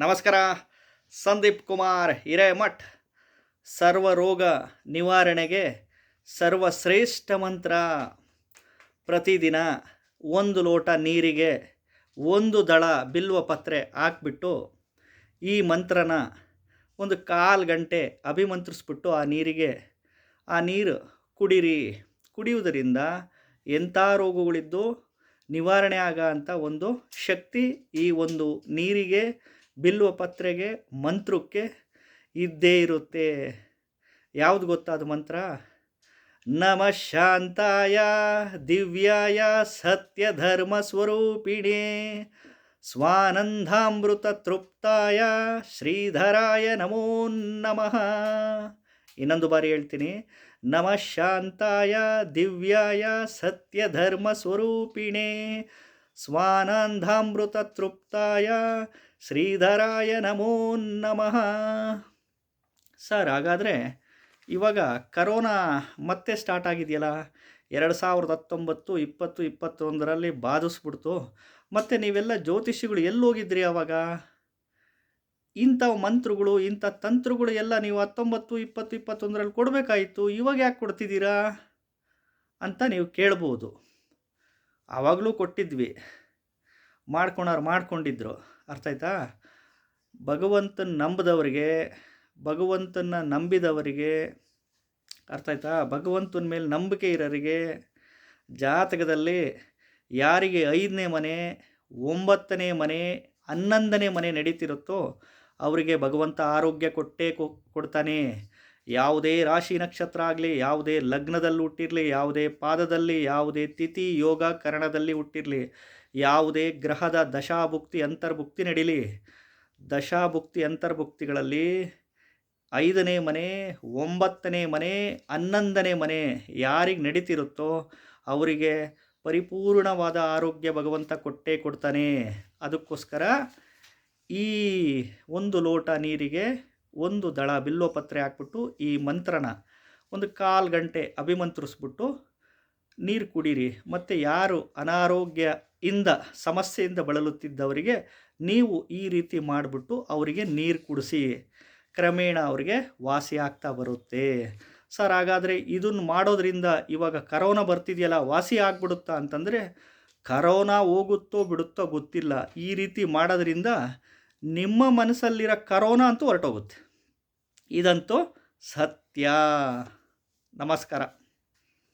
ನಮಸ್ಕಾರ. ಸಂದೀಪ್ ಕುಮಾರ್ ಹಿರೇಮಠ್, ಸರ್ವ ರೋಗ ನಿವಾರಣೆಗೆ ಸರ್ವಶ್ರೇಷ್ಠ ಮಂತ್ರ. ಪ್ರತಿದಿನ ಒಂದು ಲೋಟ ನೀರಿಗೆ ಒಂದು ದಳ ಬಿಲ್ವ ಪತ್ರೆ ಹಾಕ್ಬಿಟ್ಟು ಈ ಮಂತ್ರನ ಒಂದು ಕಾಲು ಗಂಟೆ ಅಭಿಮಂತ್ರಿಸ್ಬಿಟ್ಟು ಆ ನೀರಿಗೆ, ಆ ನೀರು ಕುಡಿರಿ. ಕುಡಿಯುವುದರಿಂದ ಎಂಥ ರೋಗಗಳಿದ್ದು ನಿವಾರಣೆ ಆಗ ಅಂತ ಒಂದು ಶಕ್ತಿ ಈ ಒಂದು ನೀರಿಗೆ ಬಿಲ್ವ ಪತ್ರೆಗೆ ಮಂತ್ರಕ್ಕೆ ಇದ್ದೇ ಇರುತ್ತೆ. ಯಾವುದು ಗೊತ್ತಾದ ಮಂತ್ರ? ನಮ ಶಾಂತಾಯ ದಿವ್ಯಾಯ ಸತ್ಯ ಧರ್ಮ ಸ್ವರೂಪಿಣೇ ಸ್ವಾನಂದಾಮೃತ ತೃಪ್ತಾಯ ಶ್ರೀಧರಾಯ ನಮೋ ನಮಃ. ಇನ್ನೊಂದು ಬಾರಿ ಹೇಳ್ತೀನಿ. ನಮ ಶಾಂತಾಯ ದಿವ್ಯಾಯ ಸತ್ಯ ಧರ್ಮ ಸ್ವರೂಪಿಣೆ ಸ್ವಾನಂದಾಮೃತ ತೃಪ್ತಾಯ ಶ್ರೀಧರಾಯ ನಮೋ ನಮಃ. ಸರ್, ಹಾಗಾದರೆ ಇವಾಗ ಕರೋನಾ ಮತ್ತೆ ಸ್ಟಾರ್ಟ್ ಆಗಿದೆಯಲ್ಲ? ಎರಡು ಸಾವಿರದ ಹತ್ತೊಂಬತ್ತು, ಇಪ್ಪತ್ತು, ಇಪ್ಪತ್ತೊಂದರಲ್ಲಿ ಬಾಧಿಸ್ಬಿಡ್ತು. ಮತ್ತು ನೀವೆಲ್ಲ ಜ್ಯೋತಿಷಿಗಳು ಎಲ್ಲಿ ಹೋಗಿದ್ರಿ ಅವಾಗ? ಇಂಥ ಮಂತ್ರಗಳು, ಇಂಥ ತಂತ್ರಗಳು ಎಲ್ಲ ನೀವು ಹತ್ತೊಂಬತ್ತು, ಇಪ್ಪತ್ತು, ಇಪ್ಪತ್ತೊಂದರಲ್ಲಿ ಕೊಡಬೇಕಾಯಿತು. ಇವಾಗ ಯಾಕೆ ಕೊಡ್ತಿದ್ದೀರಾ? ಅಂತ ನೀವು ಕೇಳ್ಬೋದು. ಆವಾಗಲೂ ಕೊಟ್ಟಿದ್ವಿ. ಮಾಡ್ಕೊಳೋರು ಮಾಡ್ಕೊಂಡಿದ್ರು. ಅರ್ಥ ಆಯ್ತಾ? ಭಗವಂತನ ನಂಬಿದವರಿಗೆ ಭಗವಂತನ ನಂಬಿದವರಿಗೆ, ಅರ್ಥ ಆಯ್ತಾ? ಭಗವಂತನ ಮೇಲೆ ನಂಬಿಕೆ ಇರೋರಿಗೆ ಜಾತಕದಲ್ಲಿ ಯಾರಿಗೆ ಐದನೇ ಮನೆ, ಒಂಬತ್ತನೇ ಮನೆ, ಹನ್ನೊಂದನೇ ಮನೆ ನಡೀತಿರುತ್ತೋ ಅವರಿಗೆ ಭಗವಂತ ಆರೋಗ್ಯ ಕೊಟ್ಟೇ ಕೊಡ್ತಾನೆ. ಯಾವುದೇ ರಾಶಿ ನಕ್ಷತ್ರ ಆಗಲಿ, ಯಾವುದೇ ಲಗ್ನದಲ್ಲಿ ಹುಟ್ಟಿರಲಿ, ಯಾವುದೇ ಪಾದದಲ್ಲಿ, ಯಾವುದೇ ತಿಥಿ ಯೋಗ ಕರಣದಲ್ಲಿ ಹುಟ್ಟಿರಲಿ, ಯಾವುದೇ ಗ್ರಹದ ದಶಾಭುಕ್ತಿ ಅಂತರ್ಭುಕ್ತಿ ನಡೀಲಿ. ದಶಾಭುಕ್ತಿ ಅಂತರ್ಭುಕ್ತಿಗಳಲ್ಲಿ ಐದನೇ ಮನೆ, ಒಂಬತ್ತನೇ ಮನೆ, ಹನ್ನೊಂದನೇ ಮನೆ ಯಾರಿಗೆ ನಡೀತಿರುತ್ತೋ ಅವರಿಗೆ ಪರಿಪೂರ್ಣವಾದ ಆರೋಗ್ಯ ಭಗವಂತ ಕೊಟ್ಟೇ ಕೊಡ್ತಾನೆ. ಅದಕ್ಕೋಸ್ಕರ ಈ ಒಂದು ಲೋಟ ನೀರಿಗೆ ಒಂದು ದಳ ಬಿಲ್ಲೋಪತ್ರೆ ಹಾಕ್ಬಿಟ್ಟು ಈ ಮಂತ್ರನ ಒಂದು ಕಾಲು ಗಂಟೆ ಅಭಿಮಂತ್ರಿಸ್ಬಿಟ್ಟು ನೀರು ಕುಡೀರಿ. ಮತ್ತು ಯಾರು ಅನಾರೋಗ್ಯ ಇಂದ, ಸಮಸ್ಯೆಯಿಂದ ಬಳಲುತ್ತಿದ್ದವರಿಗೆ ನೀವು ಈ ರೀತಿ ಮಾಡಿಬಿಟ್ಟು ಅವರಿಗೆ ನೀರು ಕುಡಿಸಿ, ಕ್ರಮೇಣ ಅವರಿಗೆ ವಾಸಿ ಆಗ್ತಾ ಬರುತ್ತೆ. ಸರ್, ಹಾಗಾದರೆ ಇದನ್ನು ಮಾಡೋದ್ರಿಂದ ಇವಾಗ ಕರೋನಾ ಬರ್ತಿದೆಯಲ್ಲ, ವಾಸಿ ಆಗ್ಬಿಡುತ್ತಾ ಅಂತಂದರೆ ಕರೋನಾ ಹೋಗುತ್ತೋ ಬಿಡುತ್ತೋ ಗೊತ್ತಿಲ್ಲ. ಈ ರೀತಿ ಮಾಡೋದ್ರಿಂದ ನಿಮ್ಮ ಮನಸ್ಸಲ್ಲಿರೋ ಕರೋನಾ ಅಂತೂ ಹೊರಟೋಗುತ್ತೆ. ಇದಂತೂ ಸತ್ಯ. ನಮಸ್ಕಾರ.